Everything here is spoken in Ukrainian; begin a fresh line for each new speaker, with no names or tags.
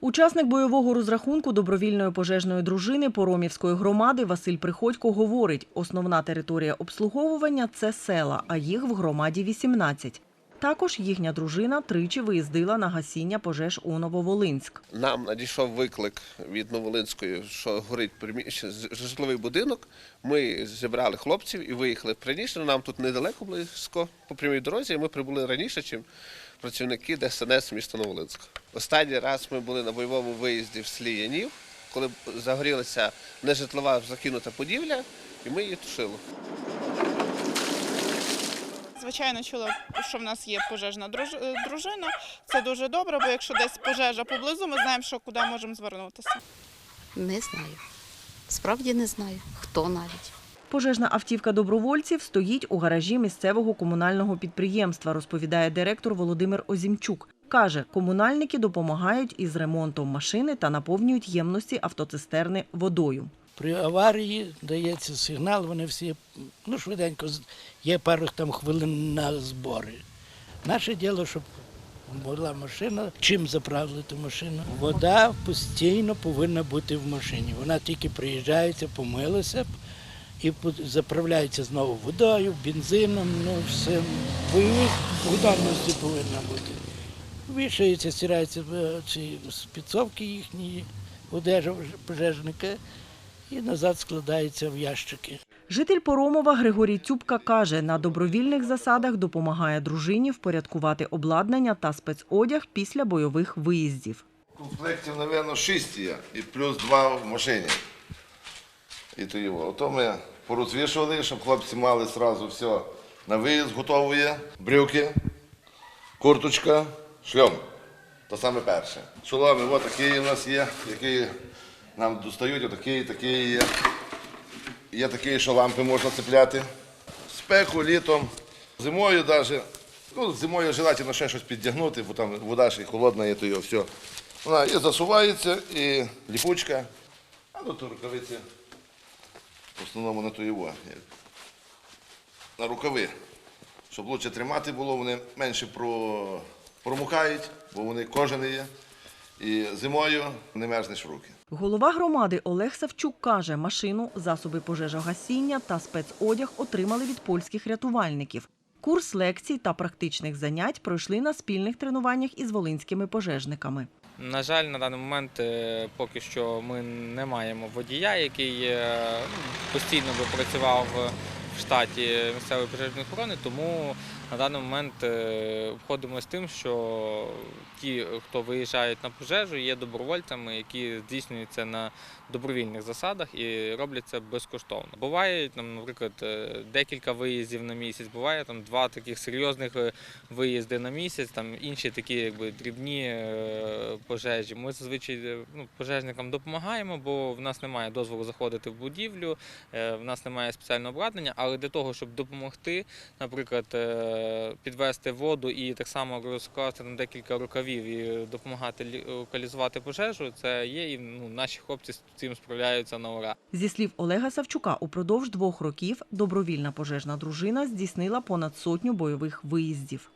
Учасник бойового розрахунку добровільної пожежної дружини Поромівської громади Василь Приходько говорить, основна територія обслуговування це села, а їх в громаді 18. Також їхня дружина тричі виїздила на гасіння пожеж у Нововолинськ.
Нам надійшов виклик від Новолинської, що горить приміщення, житловий будинок. Ми зібрали хлопців і виїхали Приніжне. Нам тут недалеко близько по прямій дорозі. Ми прибули раніше, ніж працівники ДСНС міста Новолинськ. Останній раз ми були на бойовому виїзді в селі Янів, коли загорілася нежитлова закинута будівля, і ми її тушили.
Звичайно, чула, що в нас є пожежна е, дружина. Це дуже добре, бо якщо десь пожежа поблизу, ми знаємо, що куди можемо звернутися.
Не знаю. Справді не знаю, хто навіть.
Пожежна автівка добровольців стоїть у гаражі місцевого комунального підприємства, розповідає директор Володимир Озімчук. Каже, комунальники допомагають із ремонтом машини та наповнюють ємності автоцистерни водою.
При аварії дається сигнал, вони всі ну, швиденько є пару там хвилин на збори. Наше діло, щоб була машина, чим заправили ту машину. Вода постійно повинна бути в машині. Вона тільки приїжджається, помилася і заправляється знову водою, бензином, ну все. Бойових готовності повинна бути. Вішаються, стираються е, ці спецовки їхні, одежа пожежника і назад складається в ящики.
Житель Поромова Григорій Цюбка каже, на добровільних засадах допомагає дружині впорядкувати обладнання та спецодяг після бойових виїздів.
Комплектів, мабуть, 6 є, і плюс 2 в машині. І то його. Ото ми порозвішували, щоб хлопці мали одразу все на виїзд готово є. Брюки, курточка, шльом. То саме перше. Шоломи, от такі у нас є, які нам достають, отакі, такі є. Є такі, що лампи можна цепляти. Спеку літом, зимою навіть. Ну, зимою желательно ще щось піддягнути, бо там вода ще холодна є, то його все. Вона і засувається, і ліпучка. А ну то рукавиці в основному на його. На рукави. Щоб лучше тримати було, вони менше про... промукають, бо вони кожені є. І зимою не мерзнеш в руки.
Голова громади Олег Савчук каже, машину, засоби пожежогасіння та спецодяг отримали від польських рятувальників. Курс лекцій та практичних занять пройшли на спільних тренуваннях із волинськими пожежниками.
На жаль, на даний момент е, поки що ми не маємо водія, який е, ну, постійно би працював в штаті місцевої пожежної охорони, тому на даний момент е, обходимо з тим, що ті, хто виїжджають на пожежу, є добровольцями, які здійснюються на добровільних засадах і роблять це безкоштовно. Буває там, наприклад, е, декілька виїздів на місяць, буває там два таких серйозних е, виїзди на місяць, там інші такі якби дрібні е, пожежі. Ми зазвичай е, ну, пожежникам допомагаємо, бо в нас немає дозволу заходити в будівлю, е, в нас немає спеціального обладнання, але для того, щоб допомогти, наприклад, е, підвести воду і так само розкласти на декілька рукавів і допомагати локалізувати пожежу, це є і ну, наші хлопці з цим справляються на ура.
Зі слів Олега Савчука, упродовж двох років добровільна пожежна дружина здійснила понад сотню бойових виїздів.